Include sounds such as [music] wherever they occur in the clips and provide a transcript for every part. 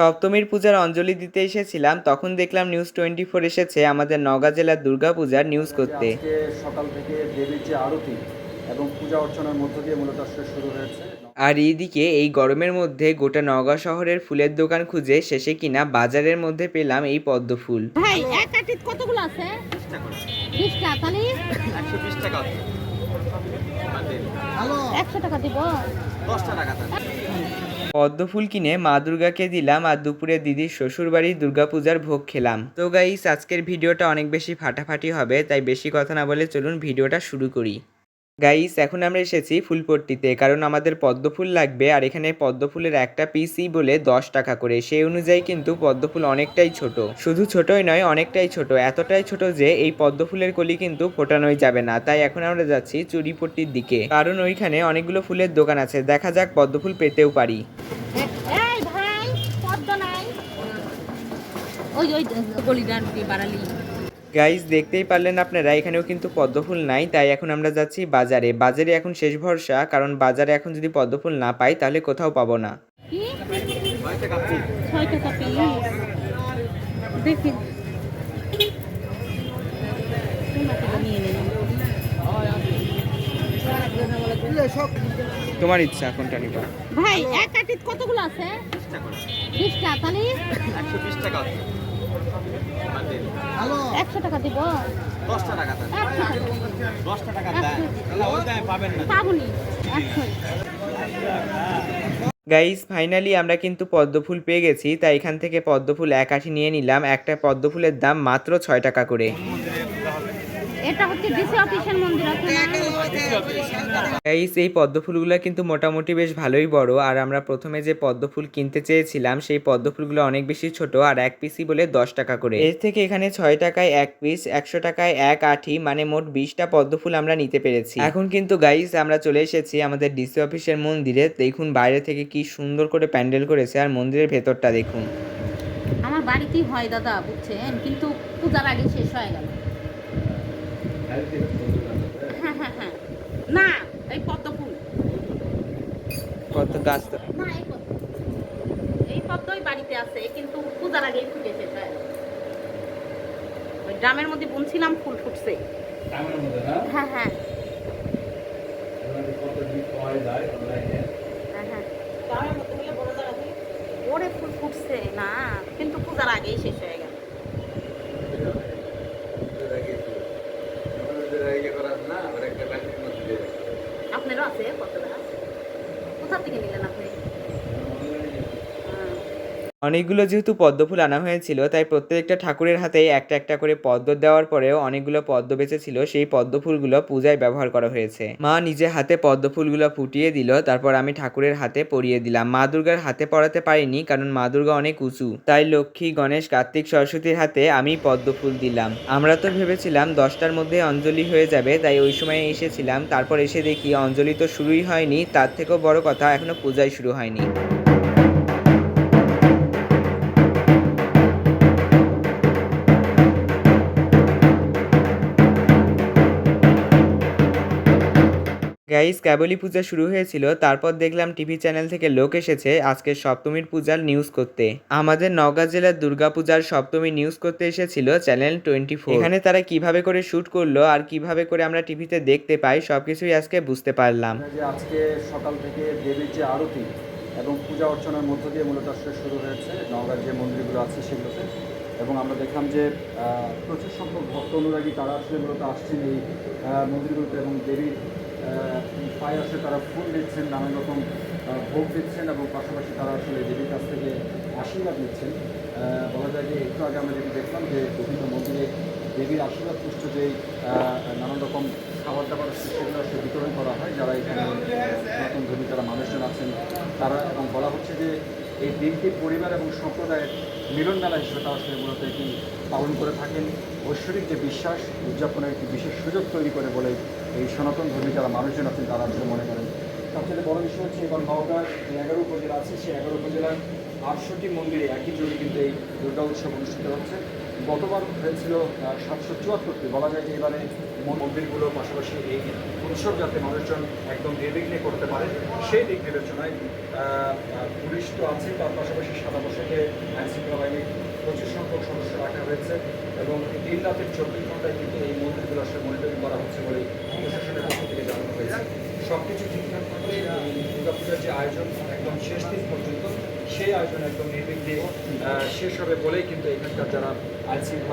সপ্তমীর পূজার অঞ্জলি দিতে এসেছিলাম তখন দেখলাম নিউজ টোয়েন্টি ফোর এসেছে আমাদের নওগাঁ জেলার দুর্গা পূজার নিউজ করতে সকাল থেকে দেবীর যে আরতি এবং পূজা অর্চনার মধ্য দিয়ে মূলত আসলে শুরু হয়েছে। আর এইদিকে এই গরমের মধ্যে গোটা নওগাঁ শহরের ফুলের দোকান খুঁজে শেষে কিনা বাজারের মধ্যে পেলাম এই পদ্ম ফুল। ভাই এক কাঠিত কতগুলো আছে? বিশটা তাহলে? একশো বিশ টাকা একশো টাকা দিব। দশটা টাকা পদ্ম ফুল কিনে মা দুর্গাকে দিলাম আর দুপুরে দিদির শ্বশুরবাড়ির দুর্গাপূজার ভোগ খেলাম। তো গাইস আজকের ভিডিওটা অনেক বেশি ফাটাফাটি হবে, তাই বেশি কথা না বলে চলুন ভিডিওটা শুরু করি। গাইস এখন আমরা এসেছি ফুলপট্টিতে, কারণ আমাদের পদ্ম ফুল লাগবে, আর এখানে পদ্ম ফুলের একটা পিসই বলে দশ টাকা করে। সেই অনুযায়ী কিন্তু পদ্ম ফুল অনেকটাই ছোট। শুধু ছোটই নয়, অনেকটাই ছোট। এতটাই ছোট যে এই পদ্ম ফুলের কলি কিন্তু ফোটানোই যাবে না। তাই এখন আমরা যাচ্ছি চুরিপট্টির দিকে। কারণ ওইখানে অনেকগুলো ফুলের দোকান আছে। দেখা যাক পদ্ম ফুল পেতেও পারি। ওই ওই গাইস দেখতেই পারলেন আপনারা এখানেও কিন্তু পদ্মফুল নাই তাই এখন আমরা যাচ্ছি বাজারে। বাজারে এখন শেষ ভরসা কারণ বাজারে এখন যদি পদ্মফুল না পাই তাহলে কোথাও পাবো না। টাকা তোমার ইচ্ছা কোনটা নিবা? ভাই এক কাঠিত কতগুলো আছে? বিশটা তাহলে? একশো বিশ টাকা একশো টাকা দিব। দশটা টাকা দশটা টাকা দেন। তাহলে ওই দামে পাবেন পাবনি। গাইস ফাইনালি আমরা কিন্তু পদ্মফুল পেয়ে গেছি। তাই এখান থেকে পদ্মফুল এক আঠি নিয়ে নিলাম। একটা পদ্মফুলের দাম মাত্র ছয় টাকা করে। এটা হচ্ছে ডিসি অফিসের মন্দির আছে গাইস এই পদ্মফুলগুলো কিন্তু মোটামুটি বেশ ভালোই বড় আর আমরা প্রথমে যে পদ্মফুল কিনতে চেয়েছিলাম সেই পদ্মফুলগুলো অনেক বেশি ছোট আর এক পিসই বলে দশ টাকা করে। এর থেকে এখানে ছয় টাকায় এক পিস একশো টাকায় এক আঠি মানে মোট বিশটা পদ্মফুল আমরা নিতে পেরেছি। এখন কিন্তু গাইস আমরা চলে এসেছি আমাদের ডিসি অফিসের মন্দিরে দেখুন বাইরে থেকে কি সুন্দর করে প্যান্ডেল করেছে আর মন্দিরের ভেতরটা দেখুন। আমার বাড়িতেই হয় দাদা বুঝছেন? কিন্তু পূজার আগে শেষ হয়ে গেল। [laughs] না এই পদ্ম ফুল কত গাছ না এই পদ্ম। এই পদ্মই বাড়িতে আছে কিন্তু পূজার আগেই ফুটে শেষ হয়ে গেল ওই ড্রামের মধ্যে বুনছিলাম ফুল ফুটছে। হ্যাঁ হ্যাঁ। হ্যাঁ, হ্যাঁ। ওরে ফুল ফুটছে না কিন্তু পূজার আগেই শেষ হয়ে আছে কতটা কোথা থেকে নিলেন। অনেকগুলো যেহেতু পদ্মফুল আনা হয়েছিল, তাই প্রত্যেকটা ঠাকুরের হাতেই একটা একটা করে পদ্ম দেওয়ার পরেও অনেকগুলো পদ্ম বেঁচেছিল, সেই পদ্ম ফুলগুলো পূজায় ব্যবহার করা হয়েছে। মা নিজে হাতে পদ্মফুলগুলো ফুটিয়ে দিল, তারপর আমি ঠাকুরের হাতে পরিয়ে দিলাম। মা দুর্গার হাতে পরাতে পারিনি, কারণ মা দুর্গা অনেক উঁচু। তাই লক্ষ্মী, গণেশ, কার্তিক, সরস্বতীর হাতে আমি পদ্মফুল দিলাম। আমরা তো ভেবেছিলাম দশটার মধ্যে অঞ্জলি হয়ে যাবে, তাই ওই সময় এসেছিলাম। তারপর এসে দেখি অঞ্জলি তো শুরুই হয়নি, তার থেকেও বড় কথা এখনও পূজাই শুরু হয়নি। গাইস কেবলই পূজা শুরু হয়েছিল, তারপর দেখলাম টিভি চ্যানেল থেকে লোক এসেছে আজকে সপ্তমীর পূজার নিউজ করতে। আমাদের নওগাঁ জেলার দুর্গাপূজার সপ্তমী নিউজ করতে এসেছিল চ্যানেল টোয়েন্টি ফোর এখানে তারা কীভাবে করে শুট করল আর কীভাবে করে আমরা টিভিতে দেখতে পাই, সবকিছুই আজকে বুঝতে পারলাম। আজকে সকাল থেকে দেবীর যে আরতি এবং পূজা অর্চনার মধ্য দিয়ে মূলত শুরু হয়েছে, নওগাঁর যে মন্দিরগুলো আছে সেগুলোতে। এবং আমরা দেখলাম যে প্রচুর সংখ্যক ভক্ত অনুরাগী তারা আসলে মূলত আসছেন এই মন্দিরগুলোতে এবং দেবীর পায়ে আসলে তারা ফুল দিচ্ছেন, নানান রকম ভোগ দিচ্ছেন এবং পাশাপাশি তারা আসলে দেবীর কাছ থেকে আশীর্বাদ নিচ্ছেন। বলা যায় যে একটু আগে আমরা যেটি দেখলাম যে বিভিন্ন মন্দিরে দেবীর আশীর্বাদ পুষ্ট যেই নানান রকম খাবার দাবার সেগুলো আসলে বিতরণ করা হয়, যারা এখানে নতুন ধর্মী যারা মানুষজন আছেন, তারা এবং বলা হচ্ছে যে এই দিনটি পরিবার এবং সম্প্রদায়ের মিলন মেলা হিসেবে তারা আসলে মূলত এটি পালন করে থাকেন। ঐশ্বরিক যে বিশ্বাস, উদযাপনের একটি বিশেষ সুযোগ তৈরি করে বলে এই সনাতন ধর্মী যারা মানুষজন আছেন, তারা আসলে মনে করেন। সবচেয়ে বড় বিষয় হচ্ছে এবার নওগাঁর যে এগারো উপজেলা আছে, সেই এগারো উপজেলার আটষট্টি মন্দিরে একই জমি কিন্তু এই দুর্গা উৎসব অনুষ্ঠিত হচ্ছে। গতবার হয়েছিল সাতশো চুয়াত্তরটি। বলা যায় যে এবারে মন- মন্দিরগুলো পাশাপাশি এই উৎসব যাতে মানুষজন একদম নির্বিঘ্নে করতে পারে সেই দিক বিবেচনায় পুলিশ তো আছে তার পাশাপাশি সাদা আহ, আইনশৃঙ্খলা বাহিনীর প্রচুর সংখ্যক সদস্য রাখা হয়েছে এবং দিন রাতের চব্বিশ ঘন্টায় কিন্তু এই মন্দিরগুলো আসলে মনিটরিং করা হচ্ছে বলে প্রশাসনের পক্ষ থেকে জানানো হয়েছে। সব কিছু ঠিকঠাক থাকলে দুর্গাপূজার যে আয়োজন একদম শেষ দিন পর্যন্ত সেই আয়োজন একদম নির্বিঘ্নে শেষ হবে বলেই কিন্তু এখানকার যারা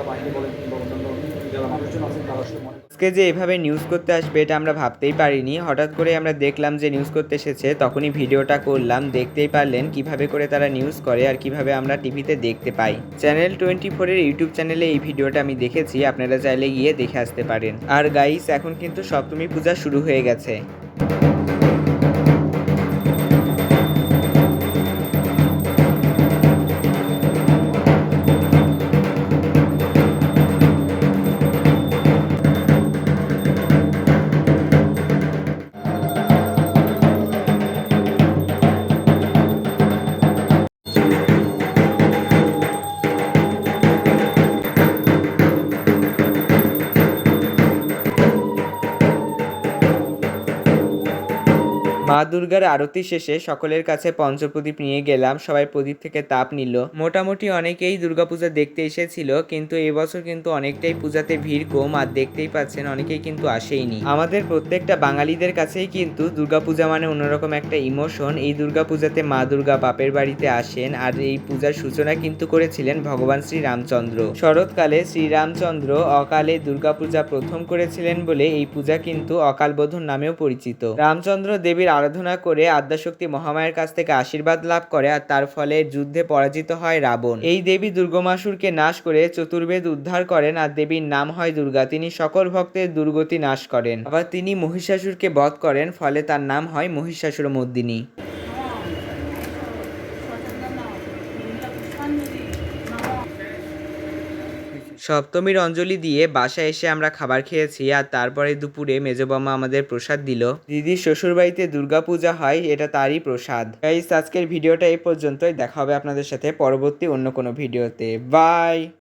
বাহিনী বলেন কিংবা অন্যান্য যারা মানুষজন আছেন, তারা মনে আজকে যে এভাবে নিউজ করতে আসবে, এটা আমরা ভাবতেই পারিনি। হঠাৎ করে আমরা দেখলাম যে নিউজ করতে এসেছে, তখনই ভিডিওটা করলাম, দেখতেই পারলেন কীভাবে করে তারা নিউজ করে আর কীভাবে আমরা টিভিতে দেখতে পাই। চ্যানেল টোয়েন্টি ফোরের ইউটিউব চ্যানেলে এই ভিডিওটা আমি দেখেছি, আপনারা চাইলে গিয়ে দেখে আসতে পারেন। আর গাইস এখন কিন্তু সপ্তমী পূজা শুরু হয়ে গেছে। মা দুর্গার আরতি শেষে সকলের কাছে পঞ্চপ্রদীপ নিয়ে গেলাম, সবাই প্রদীপ থেকে তাপ নিল। মোটামুটি অনেকেই দুর্গাপূজা দেখতে এসেছিল, কিন্তু এবছর কিন্তু অনেকটাই পূজাতে ভিড় কম আর দেখতেই পাচ্ছেন অনেকেই কিন্তু আসেইনি। আমাদের প্রত্যেকটা বাঙালিদের কাছেই কিন্তু দুর্গাপূজা মানে অন্যরকম একটা ইমোশন। এই দুর্গাপূজাতে মা দুর্গা বাপের বাড়িতে আসেন আর এই পূজার সূচনা কিন্তু করেছিলেন ভগবান শ্রী রামচন্দ্র শরৎকালে শ্রীরামচন্দ্র অকালে দুর্গাপূজা প্রথম করেছিলেন বলে এই পূজা কিন্তু অকালবোধন নামেও পরিচিত। রামচন্দ্র দেবীর আরাধনা করে আদ্যাশক্তি মহামায়ের কাছ থেকে আশীর্বাদ লাভ করে আর তার ফলে যুদ্ধে পরাজিত হয় রাবণ। এই দেবী দুর্গমাসুরকে নাশ করে চতুর্বেদ উদ্ধার করেন আর দেবীর নাম হয় দুর্গা। তিনি সকল ভক্তের দুর্গতি নাশ করেন। আবার তিনি মহিষাসুরকে বধ করেন, ফলে তার নাম হয় মহিষাসুর সপ্তমীর অঞ্জলি দিয়ে বাসায় এসে আমরা খাবার খেয়েছি আর তারপরে দুপুরে মেজবামা আমাদের প্রসাদ দিল। দিদির শ্বশুরবাড়িতে দুর্গাপূজা হয়, এটা তারই প্রসাদ। আজকের ভিডিওটা এই পর্যন্তই। দেখা হবে আপনাদের সাথে পরবর্তী অন্য কোনো ভিডিওতে। বাই